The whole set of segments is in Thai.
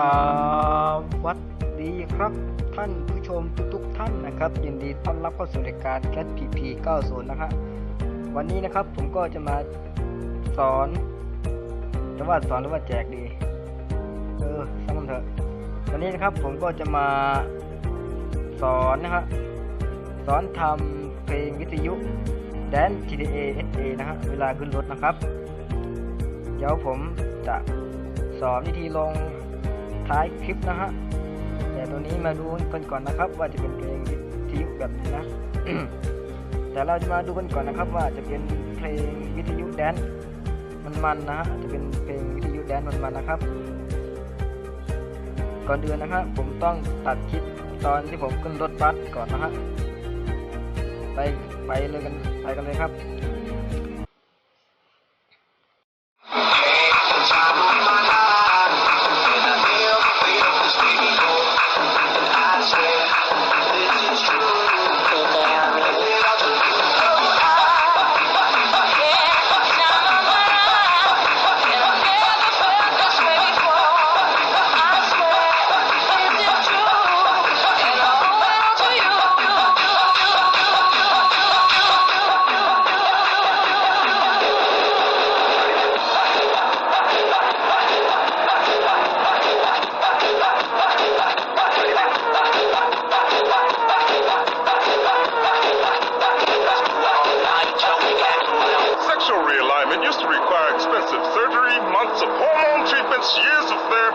สวัสดีครับท่านผู้ชมทุกๆท่านนะครับ ยินดีต้อนรับเข้าสู่รายการ Cat PP 90นะครับวันนี้นะครับผมก็จะมาสอนจะว่าสอนหรือว่าแจกดีเออช่างมันเถอะวันนี้นะครับผมก็จะมาสอนนะครับสอนทำเพลงวิทยุแดน GTA SA นะฮะเวลาขึ้นรถนะครับ เดี๋ยวผมจะสอนวิธีลง ท้ายคลิปนะฮะแต่ตัวนี้มาดูกันก่อนนะครับ ว่าจะเป็นเพลงวิทยุแบบนี้นะแต่เราจะมาดูกันก่อนนะครับ ว่าจะเป็นเพลงวิทยุแดนซ์มันๆนะฮะจะเป็นเพลงวิทยุแดนซ์มันๆนะครับ ก่อนอื่นนะครับผมต้องตัดคลิปตอนที่ผมขึ้นรถบัสก่อนนะฮะไปไปเลยกันไปกันเลยครับ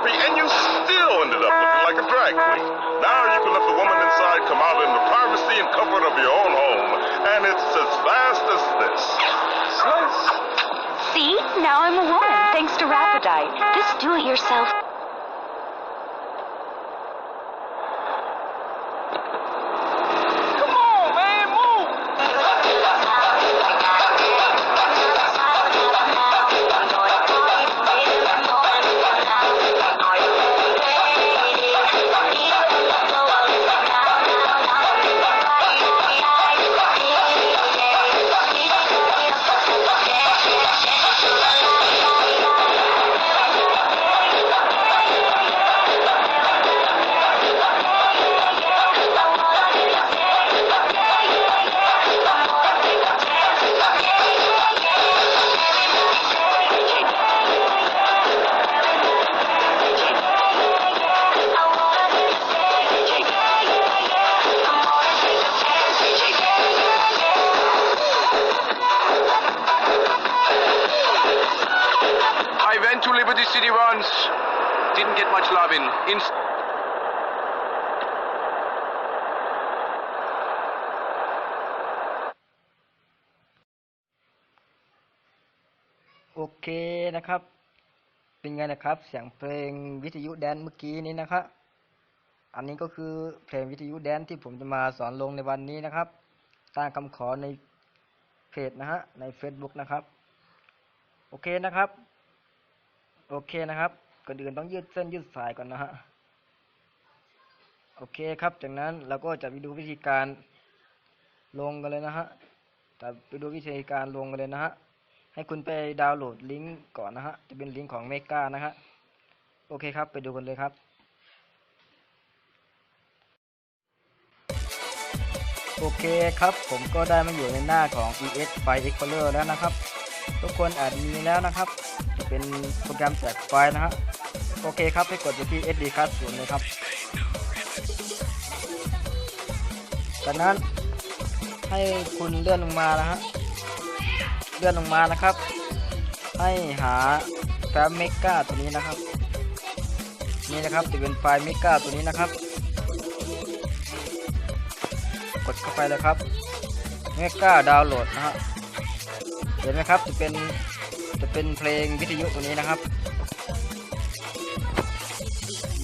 therapy, and you still ended up looking like a drag queen. Now you can let the woman inside come out in the privacy and comfort of your own home, and it's as fast as this. Slice. See? Now I'm a woman, thanks to Rapidite. This do-it-yourself went to Liberty City once. Didn't get much love in. in โอเคนะครับ เป็นไงนะครับ เสียงเพลงวิทยุแดนเมื่อกี้นี้นะครับ อันนี้ก็คือเพลงวิทยุแดนที่ผมจะมาสอนลงในวันนี้นะครับตามคำขอในเพจนะฮะ ใน Facebook นะครับ โอเคนะครับ โอเคนะครับ ก่อนอื่นต้องยืดเส้นยืดสายก่อนนะฮะ โอเคครับ จากนั้นเราก็จะไปดูวิธีการลงกันเลยนะฮะจะไปดูวิธีการลงกันเลยนะฮะ ให้คุณไปดาวน์โหลดลิงก์ก่อนนะฮะ จะเป็นลิงก์ของเมกานะฮะ โอเคครับ ไปดูกันเลยครับโอเคครับ ผมก็ได้มาอยู่ในหน้าของ ES File Explorer แล้วนะครับ ทุกคนอาจมีแล้วนะครับ จะเป็นโปรแกรมแจกไฟล์นะฮะโอเคครับให้กดไปที่ SD card ศูนย์เลยครับจากนั้นให้คุณเลื่อนลงมานะฮะเลื่อนลงมานะครับ ให้หาแฟ้มเมกาตัวนี้นะครับ นี่นะครับจะเป็นไฟล์เมกาตัวนี้นะครับ กดเข้าไปเลยครับเมกาดาวน์โหลดนะฮะ เห็นไหมครับจะเป็นจะเป็นเพลงวิทยุตัวนี้นะครับ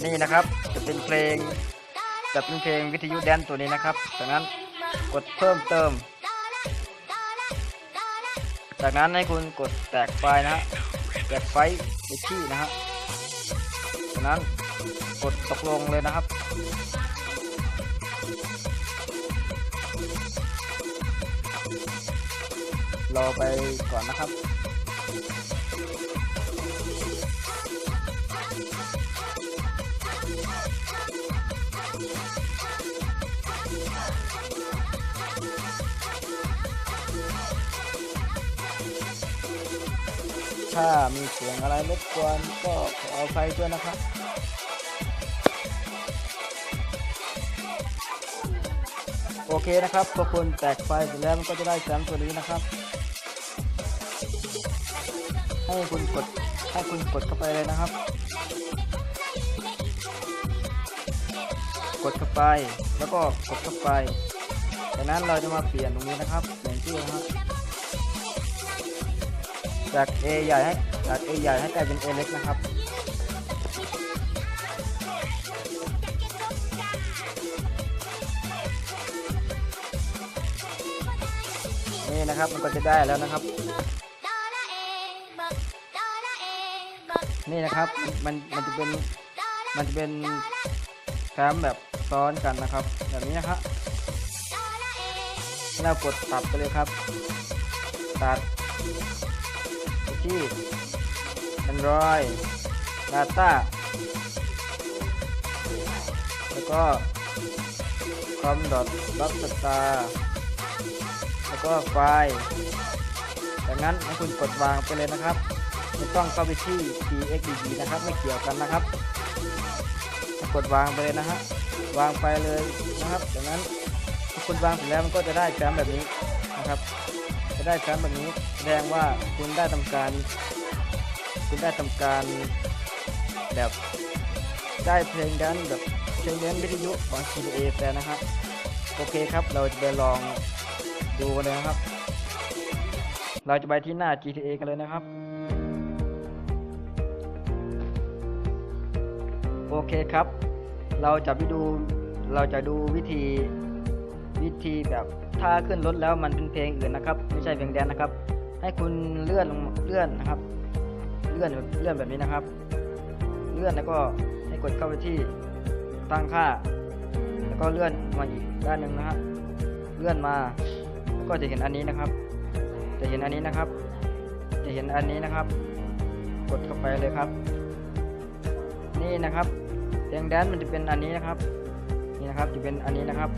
นี่นะครับจะเป็นเพลงจะเป็นเพลงวิทยุแดนตัวนี้นะครับจากนั้นกดเพิ่มเติม จากนั้นให้คุณกดแตกไฟนะฮะแตกไฟไปที่นะฮะจากนั้นกดตกลงเลยนะครับ รอไปก่อนนะครับ ถ้ามีเสียงอะไรรบกวนก็ขอาไฟด้วยนะครับโอเคนะครับพอคุณแตกไฟเสร็จแล้วมันก็จะได้แสงตัวนี้นะครับ ให้คุณกดให้คุณกดเข้าไปเลยนะครับ กดเข้าไปแล้วก็กดเข้าไปจากนั้นเราจะมาเปลี่ยนตรงนี้นะครับเปลี่ยนชื่อนะครับจาก A ใหญ่ให้จาก A ใหญ่ให้กลายเป็น A เล็กนะครับนี่นะครับมันก็จะได้แล้วนะครับ นี่นะครับ มันมันจะเป็นมันจะเป็นแฟ้มแบบซ้อนกันนะครับ แบบนี้นะครับให้เรากดตัดไปเลยครับ ตัดที่ Android Data แล้วก็ com dot block star แล้วก็ไฟล์จากนั้นให้คุณกดวางไปเลยนะครับ ไม่ต้องเข้าไปที่ txdd นะครับ ไม่เกี่ยวกันนะครับกดวางไปเลยนะฮะวางไปเลยนะครับจากนั้นพอคุณวางเสร็จแล้วมันก็จะได้แฟ้มแบบนี้นะครับ จะได้แฟ้มแบบนี้แสดงว่าคุณได้ทำการ คุณได้ทำการแบบได้เพลงดันแบบเพลงเน้นวิทยุของ GTA แฟนนะครับโอเคครับเราจะไปลองดูกันเลยนะครับ เราจะไปที่หน้า GTA กันเลยนะครับ เคครับ เราจะไปดูเราจะดูวิธีวิธีแบบถ้าขึ้นรถแล้วมันเป็นเพลงอื่นนะครับ ไม่ใช่เพลงแดนนะครับ ให้คุณเลื่อนลงเลื่อนนะครับ เลื่อนเลื่อนแบบนี้นะครับ เลื่อนแล้วก็ให้กดเข้าไปที่ตั้งค่า แล้วก็เลื่อนมาอีกด้านหนึ่งนะฮะเลื่อนมาแล้วก็จะเห็นอันนี้นะครับ จะเห็นอันนี้นะครับ จะเห็นอันนี้นะครับ กดเข้าไปเลยครับ นี่นะครับ เพลงแดนซ์มันจะเป็นอันนี้นะครับ นี่นะครับจะเป็นอันนี้นะครับ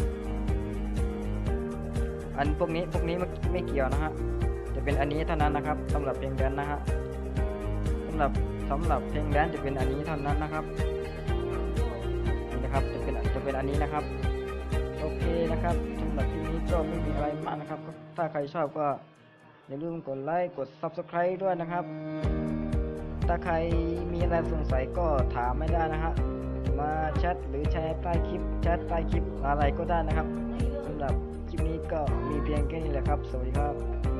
อันพวกนี้พวกนี้ไม่ไม่เกี่ยวนะฮะ จะเป็นอันนี้เท่านั้นนะครับสำหรับเพลงแดนซ์นะฮะสำหรับสำหรับเพลงแดนจะเป็นอันนี้เท่านั้นนะครับนี่นะครับจะเป็นจะเป็นอันนี้นะครับ โอเคนะครับสำหรับคลิปนี้ก็ไม่มีอะไรมากนะครับ ถ้าใครชอบก็อย่าลืมกดไลค์กด Subscribe ด้วยนะครับ ถ้าใครมีอะไรสงสัยก็ถามไม่ได้นะฮะ มาแชทหรือแชร์ใต้คลิปแชทใต้คลิปอะไรก็ได้นะครับสำหรับคลิปนี้ก็มีเพียงแค่นี้แหละครับ สวัสดีครับ